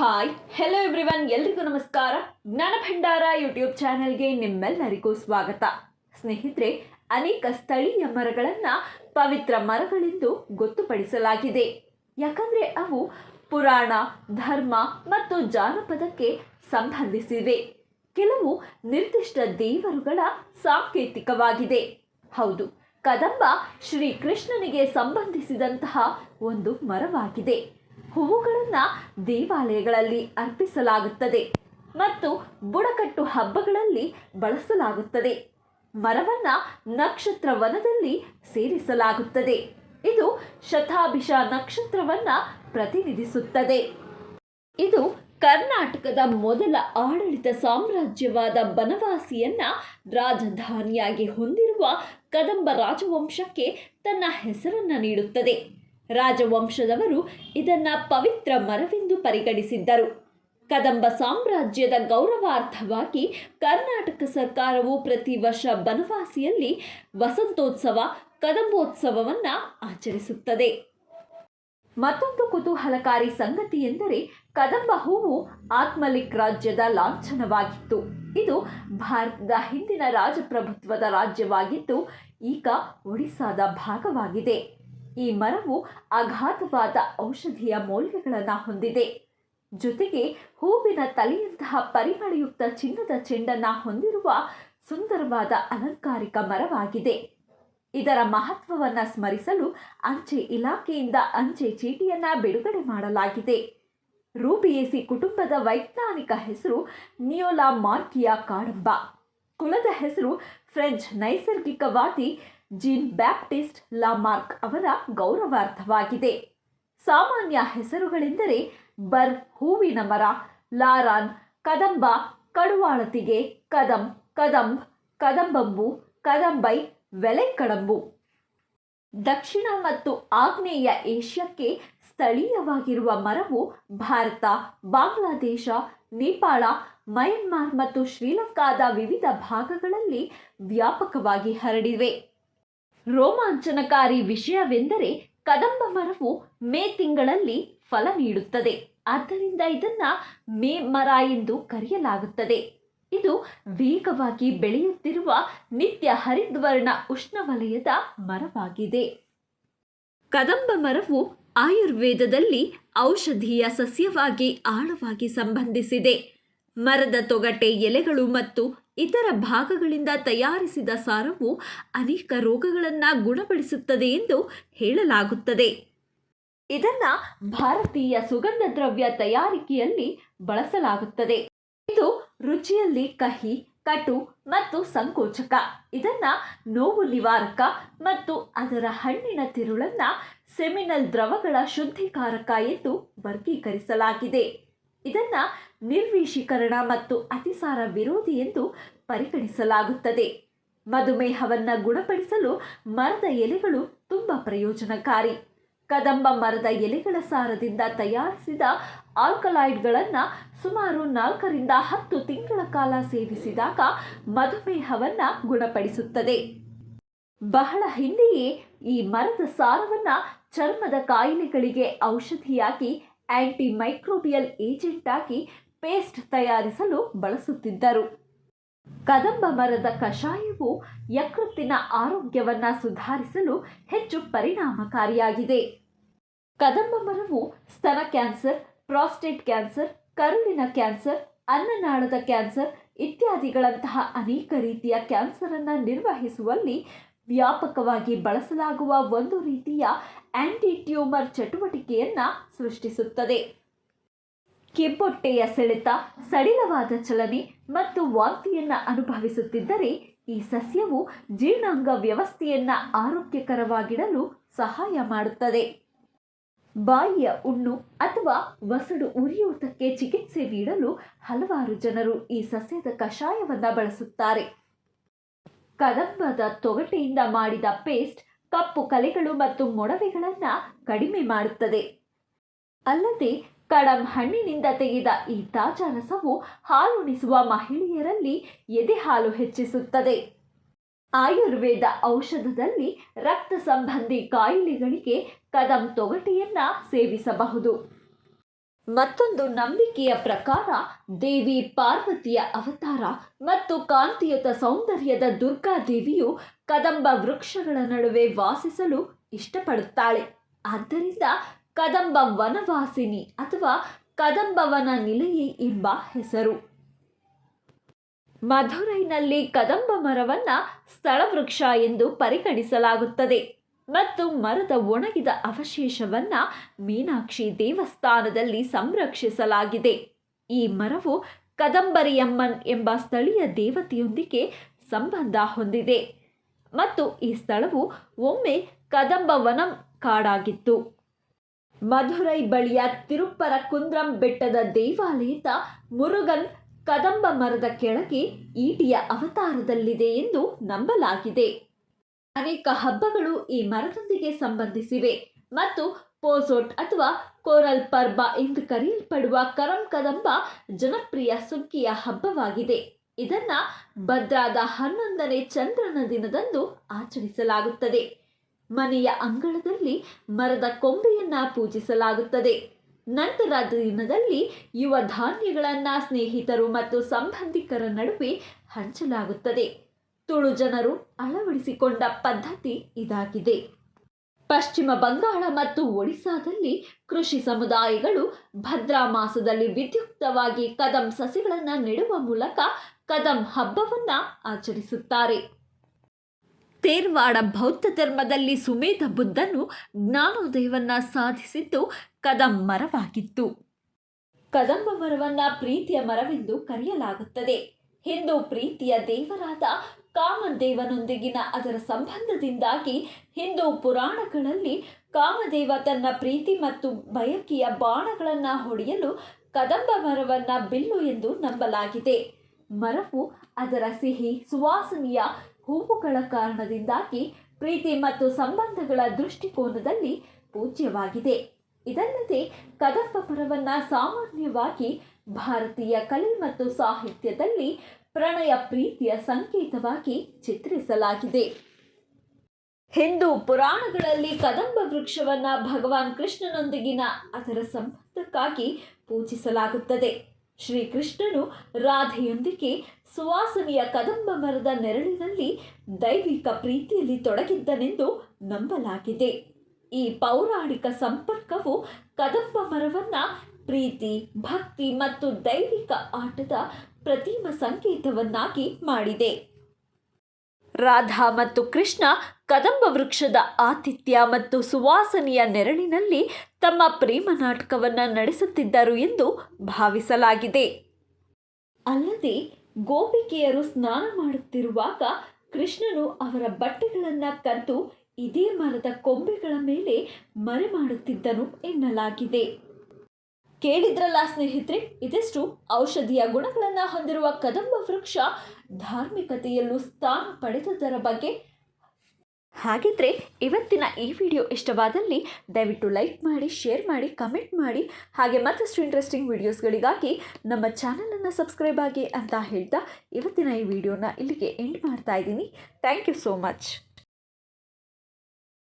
Hi hello everyone ಎಲ್ರಿಗೂ ನಮಸ್ಕಾರ. ಜ್ಞಾನ ಭಂಡಾರ ಯೂಟ್ಯೂಬ್ ಚಾನೆಲ್ಗೆ ನಿಮ್ಮೆಲ್ಲರಿಗೂ ಸ್ವಾಗತ. ಸ್ನೇಹಿತರೆ, ಅನೇಕ ಸ್ಥಳೀಯ ಮರಗಳನ್ನು ಪವಿತ್ರ ಮರಗಳೆಂದು ಗೊತ್ತುಪಡಿಸಲಾಗಿದೆ. ಯಾಕಂದರೆ ಅವು ಪುರಾಣ, ಧರ್ಮ ಮತ್ತು ಜಾನಪದಕ್ಕೆ ಸಂಬಂಧಿಸಿವೆ. ಕೆಲವು ನಿರ್ದಿಷ್ಟ ದೇವರುಗಳ ಸಾಂಕೇತಿಕವಾಗಿದೆ. ಹೌದು, ಕದಂಬ ಶ್ರೀ ಕೃಷ್ಣನಿಗೆ ಸಂಬಂಧಿಸಿದಂತಹ ಒಂದು ಮರವಾಗಿದೆ. ಹೂವುಗಳನ್ನು ದೇವಾಲಯಗಳಲ್ಲಿ ಅರ್ಪಿಸಲಾಗುತ್ತದೆ ಮತ್ತು ಬುಡಕಟ್ಟು ಹಬ್ಬಗಳಲ್ಲಿ ಬಳಸಲಾಗುತ್ತದೆ. ಮರವನ್ನು ನಕ್ಷತ್ರ ವನದಲ್ಲಿ ಸೇರಿಸಲಾಗುತ್ತದೆ. ಇದು ಶತಾಭಿಷ ನಕ್ಷತ್ರವನ್ನ ಪ್ರತಿನಿಧಿಸುತ್ತದೆ. ಇದು ಕರ್ನಾಟಕದ ಮೊದಲ ಆಡಳಿತ ಸಾಮ್ರಾಜ್ಯವಾದ ಬನವಾಸಿಯನ್ನ ರಾಜಧಾನಿಯಾಗಿ ಹೊಂದಿರುವ ಕದಂಬ ರಾಜವಂಶಕ್ಕೆ ತನ್ನ ಹೆಸರನ್ನು ನೀಡುತ್ತದೆ. ರಾಜವಂಶದವರು ಇದನ್ನ ಪವಿತ್ರ ಮರವೆಂದು ಪರಿಗಣಿಸಿದ್ದರು. ಕದಂಬ ಸಾಮ್ರಾಜ್ಯದ ಗೌರವಾರ್ಥವಾಗಿ ಕರ್ನಾಟಕ ಸರ್ಕಾರವು ಪ್ರತಿ ವರ್ಷ ಬನವಾಸಿಯಲ್ಲಿ ವಸಂತೋತ್ಸವ, ಕದಂಬೋತ್ಸವವನ್ನು ಆಚರಿಸುತ್ತದೆ. ಮತ್ತೊಂದು ಕುತೂಹಲಕಾರಿ ಸಂಗತಿ ಎಂದರೆ ಕದಂಬ ಹೂವು ಆತ್ಮಲಿಕ್ ರಾಜ್ಯದ ಲಾಂಛನವಾಗಿತ್ತು. ಇದು ಭಾರತದ ಹಿಂದಿನ ರಾಜಪ್ರಭುತ್ವದ ರಾಜ್ಯವಾಗಿದ್ದು, ಈಗ ಒಡಿಸ್ಸಾದ ಭಾಗವಾಗಿದೆ. ಈ ಮರವು ಅಗಾಧವಾದ ಔಷಧೀಯ ಮೌಲ್ಯಗಳನ್ನು ಹೊಂದಿದೆ. ಜೊತೆಗೆ ಹೂವಿನ ತಲೆಯಂತಹ ಪರಿಮಳಯುಕ್ತ ಚಿನ್ನದ ಚೆಂಡನ್ನು ಹೊಂದಿರುವ ಸುಂದರವಾದ ಅಲಂಕಾರಿಕ ಮರವಾಗಿದೆ. ಇದರ ಮಹತ್ವವನ್ನು ಸ್ಮರಿಸಲು ಅಂಚೆ ಇಲಾಖೆಯಿಂದ ಅಂಚೆ ಚೀಟಿಯನ್ನು ಬಿಡುಗಡೆ ಮಾಡಲಾಗಿದೆ. ರೂಬಿಯೇಸಿ ಕುಟುಂಬದ ವೈಜ್ಞಾನಿಕ ಹೆಸರು ನಿಯೋಲಾ ಮಾರ್ಕಿಯಾ ಕಾಡಂಬ. ಕುಲದ ಹೆಸರು ಫ್ರೆಂಚ್ ನೈಸರ್ಗಿಕವಾದಿ ಜೀನ್ ಬ್ಯಾಪ್ಟಿಸ್ಟ್ ಲಾಮಾರ್ಕ್ ಅವರ ಗೌರವಾರ್ಥವಾಗಿದೆ. ಸಾಮಾನ್ಯ ಹೆಸರುಗಳೆಂದರೆ ಬರ್ ಹೂವಿನ ಮರ, ಲಾರಾನ್ ಕದಂಬ, ಕಡುವಾಳತಿಗೆ ಕದಂ, ಕದಂಬ್, ಕದಂಬಂಬು, ಕದಂಬೈ, ವೆಲೆಕಡಂಬು. ದಕ್ಷಿಣ ಮತ್ತು ಆಗ್ನೇಯ ಏಷ್ಯಾಕ್ಕೆ ಸ್ಥಳೀಯವಾಗಿರುವ ಮರವು ಭಾರತ, ಬಾಂಗ್ಲಾದೇಶ, ನೇಪಾಳ, ಮಯನ್ಮಾರ್ ಮತ್ತು ಶ್ರೀಲಂಕಾದ ವಿವಿಧ ಭಾಗಗಳಲ್ಲಿ ವ್ಯಾಪಕವಾಗಿ ಹರಡಿವೆ. ರೋಮಾಂಚನಕಾರಿ ವಿಷಯವೆಂದರೆ ಕದಂಬ ಮರವು ಮೇ ತಿಂಗಳಲ್ಲಿ ಫಲ ನೀಡುತ್ತದೆ. ಆದ್ದರಿಂದ ಇದನ್ನ ಮೇ ಮರ ಎಂದು ಕರೆಯಲಾಗುತ್ತದೆ. ಇದು ವೇಗವಾಗಿ ಬೆಳೆಯುತ್ತಿರುವ ನಿತ್ಯ ಹರಿದ್ವರ್ಣ ಉಷ್ಣವಲಯದ ಮರವಾಗಿದೆ. ಕದಂಬ ಮರವು ಆಯುರ್ವೇದದಲ್ಲಿ ಔಷಧೀಯ ಸಸ್ಯವಾಗಿ ಆಳವಾಗಿ ಸಂಬಂಧಿಸಿದೆ. ಮರದ ತೊಗಟೆ ಎಲೆಗಳು ಮತ್ತು ಇತರ ಭಾಗಗಳಿಂದ ತಯಾರಿಸಿದ ಸಾರವು ಅನೇಕ ರೋಗಗಳನ್ನು ಗುಣಪಡಿಸುತ್ತದೆ ಎಂದು ಹೇಳಲಾಗುತ್ತದೆ. ಇದನ್ನ ಭಾರತೀಯ ಸುಗಂಧ ದ್ರವ್ಯ ತಯಾರಿಕೆಯಲ್ಲಿ ಬಳಸಲಾಗುತ್ತದೆ. ಇದು ರುಚಿಯಲ್ಲಿ ಕಹಿ, ಕಟು ಮತ್ತು ಸಂಕೋಚಕ. ಇದನ್ನ ನೋವು ನಿವಾರಕ ಮತ್ತು ಅದರ ಹಣ್ಣಿನ ತಿರುಳನ್ನ ಸೆಮಿನಲ್ ದ್ರವಗಳ ಶುದ್ಧೀಕಾರಕ ಎಂದು ವರ್ಗೀಕರಿಸಲಾಗಿದೆ. ಇದನ್ನ ನಿರ್ವಿಷೀಕರಣ ಮತ್ತು ಅತಿಸಾರ ವಿರೋಧಿ ಎಂದು ಪರಿಗಣಿಸಲಾಗುತ್ತದೆ. ಮಧುಮೇಹವನ್ನು ಗುಣಪಡಿಸಲು ಮರದ ಎಲೆಗಳು ತುಂಬ ಪ್ರಯೋಜನಕಾರಿ. ಕದಂಬ ಮರದ ಎಲೆಗಳ ಸಾರದಿಂದ ತಯಾರಿಸಿದ ಆಲ್ಕಲಾಯ್ಡ್ಗಳನ್ನು ಸುಮಾರು ನಾಲ್ಕರಿಂದ ಹತ್ತು ತಿಂಗಳ ಕಾಲ ಸೇವಿಸಿದಾಗ ಮಧುಮೇಹವನ್ನು ಗುಣಪಡಿಸುತ್ತದೆ. ಬಹಳ ಹಿಂದೆಯೇ ಈ ಮರದ ಸಾರವನ್ನು ಚರ್ಮದ ಕಾಯಿಲೆಗಳಿಗೆ ಔಷಧಿಯಾಗಿ ಆಂಟಿ ಮೈಕ್ರೋಬಿಯಲ್ ಏಜೆಂಟ್ ಆಗಿ ಪೇಸ್ಟ್ ತಯಾರಿಸಲು ಬಳಸುತ್ತಿದ್ದರು. ಕದಂಬ ಮರದ ಕಷಾಯವು ಯಕೃತ್ತಿನ ಆರೋಗ್ಯವನ್ನು ಸುಧಾರಿಸಲು ಹೆಚ್ಚು ಪರಿಣಾಮಕಾರಿಯಾಗಿದೆ. ಕದಂಬ ಮರವು ಸ್ತನ ಕ್ಯಾನ್ಸರ್, ಪ್ರಾಸ್ಟೇಟ್ ಕ್ಯಾನ್ಸರ್, ಕರುಳಿನ ಕ್ಯಾನ್ಸರ್, ಅನ್ನನಾಳದ ಕ್ಯಾನ್ಸರ್ ಇತ್ಯಾದಿಗಳಂತಹ ಅನೇಕ ರೀತಿಯ ಕ್ಯಾನ್ಸರನ್ನು ನಿರ್ವಹಿಸುವಲ್ಲಿ ವ್ಯಾಪಕವಾಗಿ ಬಳಸಲಾಗುವ ಒಂದು ರೀತಿಯ ಆ್ಯಂಟಿಟ್ಯೂಮರ್ ಚಟುವಟಿಕೆಯನ್ನು ಸೃಷ್ಟಿಸುತ್ತದೆ. ಕೆಬ್ಬೊಟ್ಟೆಯ ಸೆಳೆತ ಸಡಿಲವಾದ ಚಲನೆ ಮತ್ತು ವಾಂತಿಯನ್ನು ಅನುಭವಿಸುತ್ತಿದ್ದರೆ ಈ ಸಸ್ಯವು ಜೀರ್ಣಾಂಗ ವ್ಯವಸ್ಥೆಯನ್ನು ಆರೋಗ್ಯಕರವಾಗಿಡಲು ಸಹಾಯ ಮಾಡುತ್ತದೆ. ಬಾಯಿಯ ಉಣ್ಣು ಅಥವಾ ವಸಡು ಉರಿಯೂತಕ್ಕೆ ಚಿಕಿತ್ಸೆ ನೀಡಲು ಹಲವಾರು ಜನರು ಈ ಸಸ್ಯದ ಕಷಾಯವನ್ನು ಬಳಸುತ್ತಾರೆ. ಕದಂಬದ ತೊಗಟೆಯಿಂದ ಮಾಡಿದ ಪೇಸ್ಟ್ ಕಪ್ಪು ಕಲೆಗಳು ಮತ್ತು ಮೊಡವೆಗಳನ್ನು ಕಡಿಮೆ ಮಾಡುತ್ತದೆ. ಅಲ್ಲದೆ ಕಡಂ ಹಣ್ಣಿನಿಂದ ತೆಗೆದ ಈ ತಾಜಾ ರಸವು ಹಾಲುಣಿಸುವ ಮಹಿಳೆಯರಲ್ಲಿ ಎದೆ ಹಾಲು ಹೆಚ್ಚಿಸುತ್ತದೆ. ಆಯುರ್ವೇದ ಔಷಧದಲ್ಲಿ ರಕ್ತ ಸಂಬಂಧಿ ಕಾಯಿಲೆಗಳಿಗೆ ಕದಂ ತೊಗಟೆಯನ್ನ ಸೇವಿಸಬಹುದು. ಮತ್ತೊಂದು ನಂಬಿಕೆಯ ಪ್ರಕಾರ ದೇವಿ ಪಾರ್ವತಿಯ ಅವತಾರ ಮತ್ತು ಕಾಂತಿಯುತ ಸೌಂದರ್ಯದ ದುರ್ಗಾದೇವಿಯು ಕದಂಬ ವೃಕ್ಷಗಳ ನಡುವೆ ವಾಸಿಸಲು ಇಷ್ಟಪಡುತ್ತಾಳೆ. ಆದ್ದರಿಂದ ಕದಂಬ ವನವಾಸಿನಿ ಅಥವಾ ಕದಂಬವನ ನಿಲಯಿ ಎಂಬ ಹೆಸರು. ಮಧುರೈನಲ್ಲಿ ಕದಂಬ ಮರವನ್ನು ಸ್ಥಳವೃಕ್ಷ ಎಂದು ಪರಿಗಣಿಸಲಾಗುತ್ತದೆ ಮತ್ತು ಮರದ ಒಣಗಿದ ಅವಶೇಷವನ್ನು ಮೀನಾಕ್ಷಿ ದೇವಸ್ಥಾನದಲ್ಲಿ ಸಂರಕ್ಷಿಸಲಾಗಿದೆ. ಈ ಮರವು ಕದಂಬರಿಯಮ್ಮನ್ ಎಂಬ ಸ್ಥಳೀಯ ದೇವತೆಯೊಂದಿಗೆ ಸಂಬಂಧ ಹೊಂದಿದೆ ಮತ್ತು ಈ ಸ್ಥಳವು ಒಮ್ಮೆ ಕದಂಬವನಂ ಕಾಡಾಗಿತ್ತು. ಮಧುರೈ ಬಳಿಯ ತಿರುಪ್ಪರ ಕುಂದ್ರಂ ಬೆಟ್ಟದ ದೇವಾಲಯದ ಮುರುಗನ್ ಕದಂಬ ಮರದ ಕೆಳಗೆ ಈಟಿಯ ಅವತಾರದಲ್ಲಿದೆ ಎಂದು ನಂಬಲಾಗಿದೆ. ಅನೇಕ ಹಬ್ಬಗಳು ಈ ಮರದೊಂದಿಗೆ ಸಂಬಂಧಿಸಿವೆ ಮತ್ತು ಪೋಸೋಟ್ ಅಥವಾ ಕೋರಲ್ ಪರ್ಬ ಎಂದು ಕರೆಯಲ್ಪಡುವ ಕರಂ ಕದಂಬ ಜನಪ್ರಿಯ ಸುಗ್ಗಿಯ ಹಬ್ಬವಾಗಿದೆ. ಇದನ್ನ ಭದ್ರಾದ ಹನ್ನೊಂದನೇ ಚಂದ್ರನ ದಿನದಂದು ಆಚರಿಸಲಾಗುತ್ತದೆ. ಮನೆಯ ಅಂಗಳದಲ್ಲಿ ಮರದ ಕೊಂಬೆಯನ್ನ ಪೂಜಿಸಲಾಗುತ್ತದೆ. ನಂತರ ದಿನದಲ್ಲಿ ಯುವ ಧಾನ್ಯಗಳನ್ನು ಸ್ನೇಹಿತರು ಮತ್ತು ಸಂಬಂಧಿಕರ ನಡುವೆ ಹಂಚಲಾಗುತ್ತದೆ. ತುಳು ಜನರು ಅಳವಡಿಸಿಕೊಂಡ ಪದ್ಧತಿ ಇದಾಗಿದೆ. ಪಶ್ಚಿಮ ಬಂಗಾಳ ಮತ್ತು ಒಡಿಸಾದಲ್ಲಿ ಕೃಷಿ ಸಮುದಾಯಗಳು ಭದ್ರಾ ಮಾಸದಲ್ಲಿ ವಿದ್ಯುಕ್ತವಾಗಿ ಕದಂ ಸಸಿಗಳನ್ನು ನೆಡುವ ಮೂಲಕ ಕದಂ ಹಬ್ಬವನ್ನು ಆಚರಿಸುತ್ತಾರೆ. ತೇರ್ವಾಡ ಬೌದ್ಧ ಧರ್ಮದಲ್ಲಿ ಸುಮೇಧ ಬುದ್ಧನು ಜ್ಞಾನೋದಯವನ್ನ ಸಾಧಿಸಿದ್ದು ಕದಂಬರವಾಗಿತ್ತು ಕದಂಬ ಮರವನ್ನು ಪ್ರೀತಿಯ ಮರವೆಂದು ಕರೆಯಲಾಗುತ್ತದೆ. ಹಿಂದೂ ಪ್ರೀತಿಯ ದೇವರಾದ ಕಾಮದೇವನೊಂದಿಗಿನ ಅದರ ಸಂಬಂಧದಿಂದಾಗಿ ಹಿಂದೂ ಪುರಾಣಗಳಲ್ಲಿ ಕಾಮದೇವ ತನ್ನ ಪ್ರೀತಿ ಮತ್ತು ಬಯಕೆಯ ಬಾಣಗಳನ್ನು ಹೊಡೆಯಲು ಕದಂಬ ಮರವನ್ನು ಬಿಲ್ಲು ಎಂದು ನಂಬಲಾಗಿದೆ. ಮರವು ಅದರ ಸಿಹಿ ಸುವಾಸನೆಯ ಹೂವುಗಳ ಕಾರಣದಿಂದಾಗಿ ಪ್ರೀತಿ ಮತ್ತು ಸಂಬಂಧಗಳ ದೃಷ್ಟಿಕೋನದಲ್ಲಿ ಪೂಜ್ಯವಾಗಿದೆ. ಇದಲ್ಲದೆ ಕದಂಬ ಪರವನ್ನು ಸಾಮಾನ್ಯವಾಗಿ ಭಾರತೀಯ ಕಲೆ ಮತ್ತು ಸಾಹಿತ್ಯದಲ್ಲಿ ಪ್ರಣಯ ಪ್ರೀತಿಯ ಸಂಕೇತವಾಗಿ ಚಿತ್ರಿಸಲಾಗಿದೆ. ಹಿಂದೂ ಪುರಾಣಗಳಲ್ಲಿ ಕದಂಬ ವೃಕ್ಷವನ್ನ ಭಗವಾನ್ ಕೃಷ್ಣನೊಂದಿಗಿನ ಅದರ ಸಂಬಂಧಕ್ಕಾಗಿ ಪೂಜಿಸಲಾಗುತ್ತದೆ. ಶ್ರೀಕೃಷ್ಣನು ರಾಧೆಯೊಂದಿಗೆ ಸುವಾಸನೆಯ ಕದಂಬ ಮರದ ನೆರಳಿನಲ್ಲಿ ದೈವಿಕ ಪ್ರೀತಿಯಲ್ಲಿ ತೊಡಗಿದ್ದನೆಂದು ನಂಬಲಾಗಿದೆ. ಈ ಪೌರಾಣಿಕ ಸಂಪರ್ಕವು ಕದಂಬ ಮರವನ್ನು ಪ್ರೀತಿ, ಭಕ್ತಿ ಮತ್ತು ದೈವಿಕ ಆಟದ ಪ್ರತಿಮ ಸಂಕೇತವನ್ನಾಗಿ ಮಾಡಿದೆ. ರಾಧಾ ಮತ್ತು ಕೃಷ್ಣ ಕದಂಬ ವೃಕ್ಷದ ಆತಿಥ್ಯ ಮತ್ತು ಸುವಾಸನೆಯ ನೆರಳಿನಲ್ಲಿ ತಮ್ಮ ಪ್ರೇಮ ನಾಟಕವನ್ನು ನಡೆಸುತ್ತಿದ್ದರು ಎಂದು ಭಾವಿಸಲಾಗಿದೆ. ಅಲ್ಲದೆ ಗೋಪಿಕೆಯರು ಸ್ನಾನ ಮಾಡುತ್ತಿರುವಾಗ ಕೃಷ್ಣನು ಅವರ ಬಟ್ಟೆಗಳನ್ನು ಕದ್ದು ಇದೇ ಮರದ ಕೊಂಬೆಗಳ ಮೇಲೆ ಮರೆ ಮಾಡುತ್ತಿದ್ದನು ಎನ್ನಲಾಗಿದೆ. ಕೇಳಿದ್ರಲ್ಲ ಸ್ನೇಹಿತರೆ, ಇದಿಷ್ಟು ಔಷಧಿಯ ಗುಣಗಳನ್ನು ಹೊಂದಿರುವ ಕದಂಬ ವೃಕ್ಷ ಧಾರ್ಮಿಕತೆಯಲ್ಲೂ ಸ್ಥಾನ ಪಡೆದದರ ಬಗ್ಗೆ. ಹಾಗಿದ್ರೆ ಇವತ್ತಿನ ಈ ವಿಡಿಯೋ ಇಷ್ಟವಾದಲ್ಲಿ ದಯವಿಟ್ಟು ಲೈಕ್ ಮಾಡಿ, ಶೇರ್ ಮಾಡಿ, ಕಮೆಂಟ್ ಮಾಡಿ. ಹಾಗೆ ಮತ್ತಷ್ಟು ಇಂಟ್ರೆಸ್ಟಿಂಗ್ ವಿಡಿಯೋಸ್ಗಳಿಗಾಗಿ ನಮ್ಮ ಚಾನಲನ್ನು ಸಬ್ಸ್ಕ್ರೈಬ್ ಆಗಿ ಅಂತ ಹೇಳ್ತಾ ಇವತ್ತಿನ ಈ ವಿಡಿಯೋನ ಇಲ್ಲಿಗೆ ಎಂಡ್ ಮಾಡ್ತಾ ಇದ್ದೀನಿ. Thank you so much